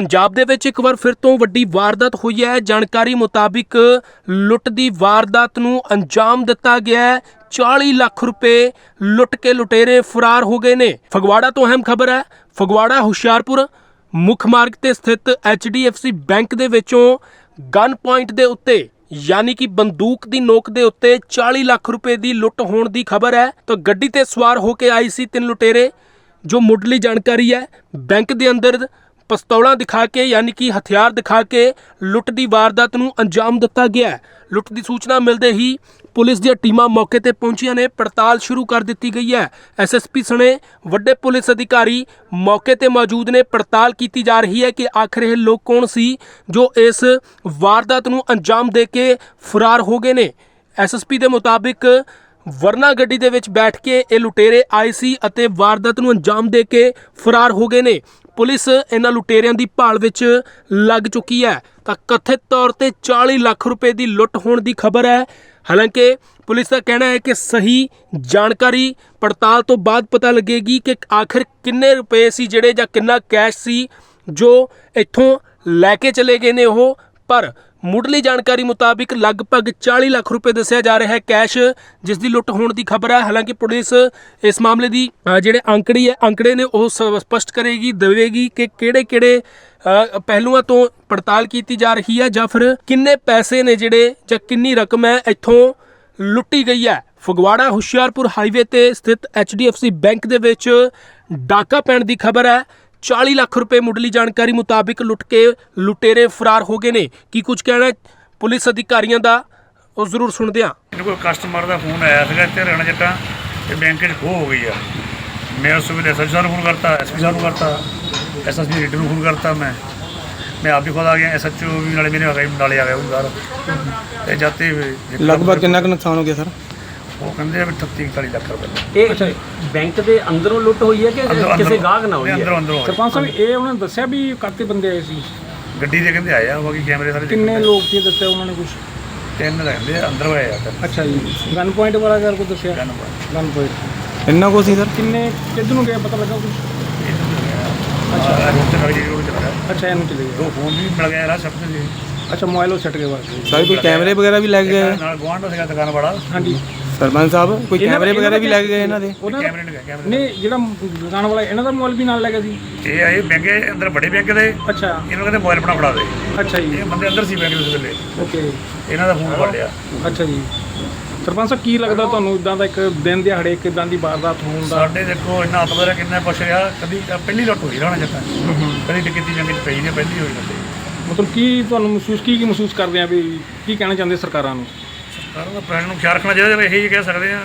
ਪੰਜਾਬ ਦੇ ਵਿੱਚ ਇੱਕ ਵਾਰ ਫਿਰ ਤੋਂ ਵੱਡੀ ਵਾਰਦਾਤ ਹੋਈ ਹੈ। ਜਾਣਕਾਰੀ ਮੁਤਾਬਿਕ ਲੁੱਟ ਦੀ ਵਾਰਦਾਤ ਨੂੰ ਅੰਜਾਮ ਦਿੱਤਾ ਗਿਆ ਹੈ। 40 ਲੱਖ ਰੁਪਏ ਲੁੱਟ ਕੇ ਲੁਟੇਰੇ ਫਰਾਰ ਹੋ ਗਏ ਨੇ। ਫਗਵਾੜਾ ਤੋਂ ਅਹਿਮ ਖਬਰ ਹੈ। ਫਗਵਾੜਾ, ਹੁਸ਼ਿਆਰਪੁਰ ਮੁੱਖ ਮਾਰਗ ਤੇ ਸਥਿਤ HDFC ਬੈਂਕ ਦੇ ਵਿੱਚੋਂ ਗਨ ਪੁਆਇੰਟ ਦੇ ਉੱਤੇ, ਯਾਨੀ ਕਿ ਬੰਦੂਕ ਦੀ ਨੋਕ ਦੇ ਉੱਤੇ 40 ਲੱਖ ਰੁਪਏ ਦੀ ਲੁੱਟ ਹੋਣ ਦੀ ਖਬਰ ਹੈ। ਤਾਂ ਗੱਡੀ ਤੇ ਸਵਾਰ ਹੋ ਕੇ ਆਈ ਸੀ ਤਿੰਨ ਲੁਟੇਰੇ, ਜੋ ਮੁੱਢਲੀ ਜਾਣਕਾਰੀ ਹੈ। ਬੈਂਕ ਦੇ ਅੰਦਰ ਪਿਸਤੌਲਾਂ ਦਿਖਾ ਕੇ, ਯਾਨੀ ਕਿ ਹਥਿਆਰ ਦਿਖਾ ਕੇ ਲੁੱਟ ਦੀ ਵਾਰਦਾਤ ਨੂੰ ਅੰਜਾਮ ਦਿੱਤਾ ਗਿਆ ਲੁੱਟ ਦੀ ਸੂਚਨਾ ਮਿਲਦੇ ਹੀ ਪੁਲਿਸ ਦੀਆਂ ਟੀਮਾਂ ਮੌਕੇ ਤੇ ਪਹੁੰਚੀਆਂ ਨੇ। ਪੜਤਾਲ ਸ਼ੁਰੂ ਕਰ ਦਿੱਤੀ ਗਈ ਹੈ। ਐਸਐਸਪੀ ਸਣੇ ਵੱਡੇ ਪੁਲਿਸ ਅਧਿਕਾਰੀ ਮੌਕੇ ਤੇ ਮੌਜੂਦ ਨੇ। ਪੜਤਾਲ ਕੀਤੀ ਜਾ ਰਹੀ ਹੈ ਕਿ ਆਖਰ ਇਹ ਲੋਕ ਕੌਣ ਸੀ ਜੋ ਇਸ ਵਾਰਦਾਤ ਨੂੰ ਅੰਜਾਮ ਦੇ ਕੇ ਫਰਾਰ ਹੋ ਗਏ ਨੇ। ਐਸਐਸਪੀ ਦੇ ਮੁਤਾਬਿਕ ਵਰਨਾ ਗੱਡੀ ਦੇ ਵਿੱਚ ਬੈਠ ਕੇ ਇਹ ਲੁਟੇਰੇ ਆਏ ਸੀ ਅਤੇ ਵਾਰਦਾਤ ਨੂੰ ਅੰਜਾਮ ਦੇ ਕੇ ਫਰਾਰ ਹੋ ਗਏ ਨੇ। ਪੁਲਿਸ ਇਹਨਾਂ ਲੁਟੇਰਿਆਂ ਦੀ ਭਾਲ ਵਿੱਚ ਲੱਗ ਚੁੱਕੀ ਹੈ। ਤਾਂ ਕਥਿਤ ਤੌਰ ਤੇ 40 ਲੱਖ ਰੁਪਏ ਦੀ ਲੁੱਟ ਹੋਣ ਦੀ ਖਬਰ ਹੈ। ਹਾਲਾਂਕਿ ਪੁਲਿਸ ਦਾ ਕਹਿਣਾ ਹੈ ਕਿ ਸਹੀ ਜਾਣਕਾਰੀ ਪੜਤਾਲ ਤੋਂ ਬਾਅਦ ਪਤਾ ਲੱਗੇਗੀ ਕਿ ਆਖਿਰ ਕਿੰਨੇ ਰੁਪਏ ਸੀ ਜਿਹੜੇ ਜਾਂ ਕਿੰਨਾ ਕੈਸ਼ ਸੀ ਜੋ ਇੱਥੋਂ ਲੈ ਕੇ ਚਲੇ ਗਏ ਨੇ ਉਹ। ਪਰ ਮੁੱਢਲੀ ਜਾਣਕਾਰੀ ਮੁਤਾਬਿਕ ਲਗਭਗ 40 ਲੱਖ ਰੁਪਏ ਦੱਸਿਆ ਜਾ ਰਿਹਾ ਹੈ ਕੈਸ਼, ਜਿਸ ਦੀ ਲੁੱਟ ਹੋਣ ਦੀ ਖਬਰ ਹੈ। ਹਾਲਾਂਕਿ ਪੁਲਿਸ ਇਸ ਮਾਮਲੇ ਦੀ ਜਿਹੜੇ ਅੰਕੜੀ ਹੈ, ਅੰਕੜੇ ਨੇ ਉਹ ਸ- ਸਪਸ਼ਟ ਕਰੇਗੀ, ਦੇਵੇਗੀ ਕਿ ਕਿਹੜੇ ਕਿਹੜੇ ਪਹਿਲੂਆਂ ਤੋਂ ਪੜਤਾਲ ਕੀਤੀ ਜਾ ਰਹੀ ਹੈ ਜਾਂ ਫਿਰ ਕਿੰਨੇ ਪੈਸੇ ਨੇ ਜਿਹੜੇ ਜਾਂ ਕਿੰਨੀ ਰਕਮ ਹੈ ਇੱਥੋਂ ਲੁੱਟੀ ਗਈ ਹੈ। ਫਗਵਾੜਾ, ਹੁਸ਼ਿਆਰਪੁਰ ਹਾਈਵੇ ਤੇ ਸਥਿਤ HDFC ਬੈਂਕ ਦੇ ਵਿੱਚ ਡਾਕਾ ਪੈਣ ਦੀ ਖਬਰ ਹੈ। 40 ਲੱਖ ਰੁਪਏ ਮੁੱਢਲੀ ਜਾਣਕਾਰੀ ਮੁਤਾਬਿਕ ਲੁੱਟ ਕੇ ਲੁਟੇਰੇ ਫਰਾਰ ਹੋ ਗਏ ਨੇ। ਕੀ ਕੁਝ ਕਹਿਣਾ ਹੈ? ਪੁਲਿਸ ਅਧਿਕਾਰੀਆਂ ਦਾ ਉਹ ਜ਼ਰੂਰ ਸੁਣਦੇ ਹਾਂ। ਮੈਨੂੰ ਕੋਈ ਕਸਟਮਰ ਦਾ ਫੋਨ ਆਇਆ ਸੀਗਾ ਇੱਥੇ ਰਹਿਣਾ ਜੱਟਾਂ ਤੇ ਬੈਂਕ 'ਚ ਖੋਹ ਹੋ ਗਈ ਆ। ਮੈਂ ਉਸ ਵੇਲੇ ਐਸਐਸਪੀ ਸਾਹਿਬ ਨੂੰ ਫੋਨ ਕਰਤਾ ਐਸਪੀ ਸਾਹਿਬ ਨੂੰ ਕਰਤਾ ਐਸਐਸਪੀ ਰੀਡਰ ਨੂੰ ਫੋਨ ਕਰਤਾ ਮੈਂ। ਮੈਂ ਆਪ ਵੀ ਖੁਦ ਆ ਗਿਆ ਐਸਐਚਓ ਵੀ ਨਾਲੇ ਮੇਰੇ ਆ ਗਏ ਨਾਲੇ ਆ ਗਿਆ ਉਹ ਬਾਹਰ ਤੇ ਜਾਤੇ ਲਗਭਗ ਕਿੰਨਾ ਕੁ ਨੁਕਸਾਨ ਹੋ ਗਿਆ ਸਰ? ਉਹ ਕਹਿੰਦੇ ਆ ਵੀ 38 40 ਲੱਖ ਰੁਪਏ ਇਹ ਬੈਂਕ ਦੇ ਅੰਦਰੋਂ ਲੁੱਟ ਹੋਈ ਹੈ ਕਿ ਅੰਦਰੋਂ- ਕਿਸੇ ਅੰਦਰੋਂ- ਗਾਹਕ ਨਾਲ ਹੋਈ ਹੈ? ਅੰਦਰੋਂ ਅੰਦਰੋਂ ਹੋਈ। ਸਰਪੰਚ ਸਾਹਿਬ ਇਹ ਉਹਨਾਂ ਨੇ ਦੱਸਿਆ ਵੀ ਕਾਤੇ ਬੰਦੇ ਆਏ ਸੀ। ਗੱਡੀ ਦੇ ਕਹਿੰਦੇ ਆਇਆ ਬਾਕੀ ਕੈਮਰੇ ਸਾਰੇ ਕਿੰਨੇ ਦੇਖਣ ਲੋਕ ਸੀ ਦੱਸਿਆ ਉਹਨਾਂ ਨੇ ਕੁਝ ਦੇ। ਤਿੰਨ ਰਹਿੰਦੇ ਆ, ਅੰਦਰ ਹੋਏ ਆ ਤਿੰਨ ਅੱਛਾ ਜੀ। ਗਨ ਪੁਆਇੰਟ ਵਾਲਾ ਗੱਲ ਕੋ ਦੱਸਿਆ? Gun point. ਗਨ ਪੁਆਇੰਟ ਇੰਨਾ ਕੁ ਸੀ ਸਰ? ਕਿੰਨੇ ਕਿੱਧਰ ਨੂੰ ਗਏ ਪਤਾ ਲੱਗਾ ਕੁਝ ਅੱਛਾ। ਰੋਡ ਤੇ ਖੜੀ ਰੋਡ ਤੇ ਖੜਾ ਅੱਛਾ ਇਹਨੂੰ ਚਲੇ ਗਏ। ਦੋ ਫੋਨ ਵੀ ਮਿਲ ਗਏ ਯਾਰ ਸਭ ਕੁਝ ਅੱਛਾ ਮੋਬਾਈਲ ਉਹ ਛੱਡ ਗਏ ਵਾਸਤੇ ਸਰ ਕੋਈ ਕੈਮਰੇ ਵਗੈਰਾ ਵੀ ਲੱਗ ਗਏ? ਨਾਲ ਗਵਾਂਢ ਦਾ ਸੀਗਾ ਦੁਕਾਨ ਵਾਲਾ। ਹਾਂਜੀ। ਸਰਪੰਚ ਸਾਹਿਬ ਕੋਈ ਇਹਨਾਂ- ਕੈਮਰੇ ਵਗੈਰਾ ਵੀ ਦਾ ਲੱਗ ਗਏ ਇਹਨਾਂ ਦੇ? ਉਹਨਾਂ ਦਾ ਕੈਮਰੇ ਨੇ ਕੈਮਰੇ ਨਹੀਂ ਜਿਹੜਾ ਦੁਕਾਨ ਵਾਲਾ ਇਹਨਾਂ ਦਾ ਮੋਬਾਈਲ ਵੀ ਨਾਲ ਲੈ ਗਿਆ ਸੀ। ਇਹ ਆਏ ਬੈਂਕ ਦੇ ਅੰਦਰ ਬੜੇ ਬੈਂਕ ਦੇ। ਅੱਛਾ। ਇਹਨਾਂ ਕਹਿੰਦੇ ਮੋਬਾਈਲ ਆਪਣਾ ਫੜਾ ਦੇ। ਅੱਛਾ ਜੀ। ਇਹ ਬੰਦੇ ਅੰਦਰ ਸੀ ਬੈਂਕ ਦੇ ਉਸ ਵੇਲੇ ਓਕੇ। ਇਹਨਾਂ ਦਾ ਫੋਨ ਫੜ ਲਿਆ। ਅੱਛਾ ਜੀ। ਸਰਪੰਚ ਸਾਹਿਬ ਕੀ ਲੱਗਦਾ ਤੁਹਾਨੂੰ ਇਦਾਂ ਦਾ ਇੱਕ ਦਿਨ ਦਿਹਾੜੇ ਇੱਕ ਇਦਾਂ ਦੀ ਵਾਰਦਾਤ ਹੋਣ ਦਾ? ਸਾਡੇ ਦੇਖੋ ਇੰਨਾ ਹੱਥ ਬਰਾ ਕਿੰਨਾ ਪੁੱਛ ਰਿਹਾ। ਕਦੀ ਪਹਿਲੀ ਲੁੱਟ ਹੋਈ ਰਾਣਾ ਜੱਟਾਂ ਕਦੀ ਟਿਕਤੀ ਚ ਪਈ ਨੇ ਪਹਿਲੀ ਹੋਈ ਬੰਦੇ ਮਤਲਬ ਕੀ ਤੁਹਾਨੂੰ ਮਹਿਸੂਸ ਕੀ ਕੀ ਮਹਿਸੂਸ ਕਰਦੇ ਆ ਵੀ ਕੀ ਕਹਿਣਾ ਚਾਹੁੰਦੇ ਸਰਕਾਰਾਂ ਨੂੰ? ਸਰਕਾਰ ਦਾ ਪ੍ਰੈਸ਼ਨ ਨੂੰ ਖਿਆਲ ਰੱਖਣਾ ਚਾਹੀਦਾ ਇਹੀ ਕਹਿ ਸਕਦੇ ਆ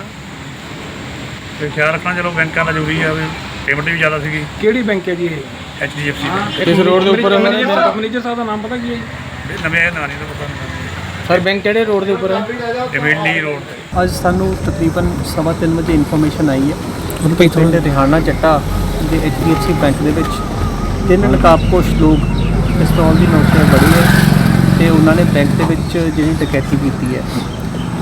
ਤੇ ਖਿਆਲ ਰੱਖਣਾ ਚਲੋ ਬੈਂਕਾਂ ਦਾ ਜ਼ਰੂਰੀ ਆ ਵੀ ਪੇਮੈਂਟ ਵੀ ਜ਼ਿਆਦਾ ਸੀਗੀ। ਕਿਹੜੀ ਬੈਂਕ ਹੈ ਜੀ ਇਹ? ਐਚਡੀਐਫਸੀ ਦੇ ਕਿਸ road ਦੇ ਉੱਪਰ ਉਹਨਾਂ ਨੇ? ਮੈਨੇਜਰ ਸਾਹਿਬ ਦਾ ਨਾਮ ਪਤਾ ਕੀ ਹੈ ਜੀ? ਇਹ ਨਵੇਂ ਨਾਂ ਨਹੀਂ ਤਾਂ ਪਤਾ ਨਹੀਂ। ਸਰ ਬੈਂਕ ਕਿਹੜੇ ਰੋਡ ਦੇ ਉੱਪਰ ਹੈ? ਡਿਵੈਂਡੀ ਰੋਡ ਤੇ ਅੱਜ ਸਾਨੂੰ ਤਕਰੀਬਨ ਸਵਾ ਤਿੰਨ ਵਜੇ ਇਨਫੋਰਮੇਸ਼ਨ ਆਈ ਹੈ। ਪਿੰਡ ਰਿਹਾਨਾ ਚੱਟਾ ਦੇ HDFC ਬੈਂਕ ਦੇ ਵਿੱਚ। ਤਿੰਨ ਨਕਾਬਪੋਸ਼ ਲੋਕ ਪਿਸਤੌਲ ਦੀ ਨੋਕ ਤੇ ਬੜੀ ਹੈ ਤੇ ਉਹਨਾਂ ਨੇ ਬੈਂਕ ਦੇ ਵਿੱਚ ਜਿਹੜੀ ਡਕੈਤੀ ਕੀਤੀ ਹੈ।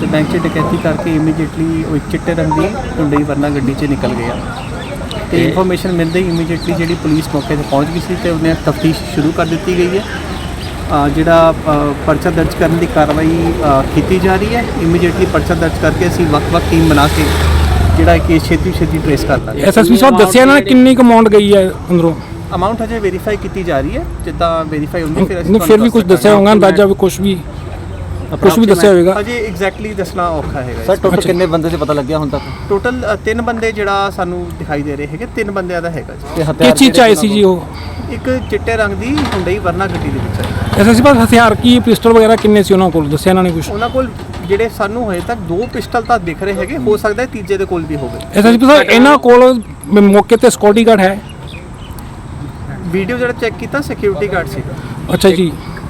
ਤੇ ਬੈਂਕ 'ਚ ਡਕੈਤੀ ਕਰਕੇ ਇਮੀਡੀਏਟਲੀ ਉਹ ਇੱਕ ਚਿੱਟੇ ਰੰਗ ਦੀ ਹੁੰਡਈ ਵਰਨਾ ਗੱਡੀ 'ਚ ਨਿਕਲ ਗਿਆ ਤੇ ਇਨਫੋਰਮੇਸ਼ਨ ਮਿਲਦੇ ਹੀ ਇਮੀਡੀਏਟਲੀ ਜਿਹੜੀ ਪੁਲਿਸ ਮੌਕੇ ਤੇ ਪਹੁੰਚ ਗਈ ਸੀ ਤੇ ਉਹਨੇ ਤਫਤੀਸ਼ ਸ਼ੁਰੂ ਕਰ ਦਿੱਤੀ ਗਈ ਹੈ। ਜਿਹੜਾ ਪਰਚਾ ਦਰਜ ਕਰਨ ਦੀ ਕਾਰਵਾਈ ਕੀਤੀ ਜਾ ਰਹੀ ਹੈ। ਇਮੀਡੀਏਟਲੀ ਪਰਚਾ ਦਰਜ ਕਰਕੇ ਅਸੀਂ ਵੱਖ-ਵੱਖ ਟੀਮ ਬਣਾ ਕੇ ਜਿਹੜਾ ਕੇਸ ਛੇਤੀ ਛੇਤੀ ਟ੍ਰੇਸ ਕਰ ਲਾਂਗੇ। ਐਸਐਸਪੀ ਸਾਹਿਬ ਦੱਸਿਆ ਇਹਨਾਂ ਨੇ ਕਿੰਨੀ ਕੁ ਅਮਾਉਂਟ ਗਈ ਹੈ ਅੰਦਰੋਂ? ਅਮਾਉਂਟ ਹਜੇ ਵੈਰੀਫਾਈ ਕੀਤੀ ਜਾ ਰਹੀ ਹੈ। ਜਿੱਦਾਂ ਵੈਰੀਫਾਈ ਹੁੰਦੀ ਫਿਰ ਨਹੀਂ ਫਿਰ ਵੀ ਕੁਝ ਦੱਸਿਆ ਹੋਊਗਾ ਅੰਦਾਜ਼ਾ ਵੀ ਕੁਝ ਵੀ। ਕੁਝ ਵੀ ਦੱਸਿਆ ਹੋਵੇਗਾ। ਹਜੇ ਐਗਜ਼ੈਕਟਲੀ ਦੱਸਣਾ ਔਖਾ ਹੈਗਾ ਸਰ ਟੋਟਲ ਕਿੰਨੇ ਬੰਦੇ ਤੇ ਪਤਾ ਲੱਗਿਆ ਹੁਣ ਤੱਕ? ਟੋਟਲ ਤਿੰਨ ਬੰਦੇ ਜਿਹੜਾ ਸਾਨੂੰ ਦਿਖਾਈ ਦੇ ਰਹੇ ਹੈਗੇ ਤਿੰਨ ਬੰਦਿਆਂ ਦਾ ਹੈਗਾ ਜੀ। ਤੇ ਕਿਸ ਚੀਜ਼ ਚ ਆਏ ਸੀ ਜੀ ਉਹ? ਇੱਕ ਚਿੱਟੇ ਰੰਗ ਦੀ ਹੁੰਡਈ ਵਰਨਾ ਗੱਡੀ ਦੇ ਵਿੱਚ ਹੈ ਐਸਐਸਪੀ ਸਾਹਿਬ ਹਥਿਆਰ ਕੀ ਪਿਸਟਲ ਵਗੈਰਾ ਕਿੰਨੇ ਸੀ ਉਹਨਾਂ ਕੋਲ? ਦੱਸਿਆ ਇਹਨਾਂ ਨੇ ਕੁਝ ਉਹਨਾਂ ਕੋਲ ਜਿਹੜੇ ਸਾਨੂੰ ਹਜੇ ਤੱਕ ਦੋ ਪਿਸਟਲ ਤਾਂ ਦਿਖ ਰਹੇ ਹੈਗੇ ਹੋ ਸਕਦਾ ਹੈ ਤੀਜੇ ਦੇ ਕੋਲ ਵੀ ਹੋਵੇ। ਐਸਐਸਪੀ ਸਾਹਿਬ ਇਹਨਾਂ ਕੋਲ ਮ- ਮੌਕੇ ਤੇ ਸਿਕਿਉਰਿਟੀ ਗਾਰਡ ਹੈ? ਵੀਡੀਓ ਜਿਹੜਾ ਚੈੱਕ ਕੀਤਾ ਸਿਕਿਉਰਿਟੀ ਗਾਰਡ ਸੀਗਾ। ਅੱਛਾ ਜੀ।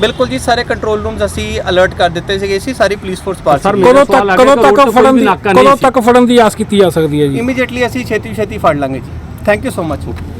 ਬਿਲਕੁਲ ਜੀ ਸਾਰੇ ਕੰਟਰੋਲ ਰੂਮਸ ਅਸੀਂ ਅਲਰਟ ਕਰ ਦਿੱਤੇ ਸੀਗੇ ਸੀ ਸਾਰੀ ਪੁਲਿਸ ਫੋਰਸ ਪਾਸ ਸਰ, ਕਦੋਂ ਤੱਕ ਕਦੋਂ ਤੱਕ ਫੜਨ ਦੀ ਕਦੋਂ। ਤੱਕ ਫੜਨ ਦੀ ਆਸ ਕੀਤੀ ਜਾ ਸਕਦੀ ਹੈ ਜੀ? ਇਮੀਡੀਏਟਲੀ ਅਸੀਂ ਛੇਤੀ ਛੇਤੀ ਫੜ ਲਾਂਗੇ ਜੀ। Thank you so much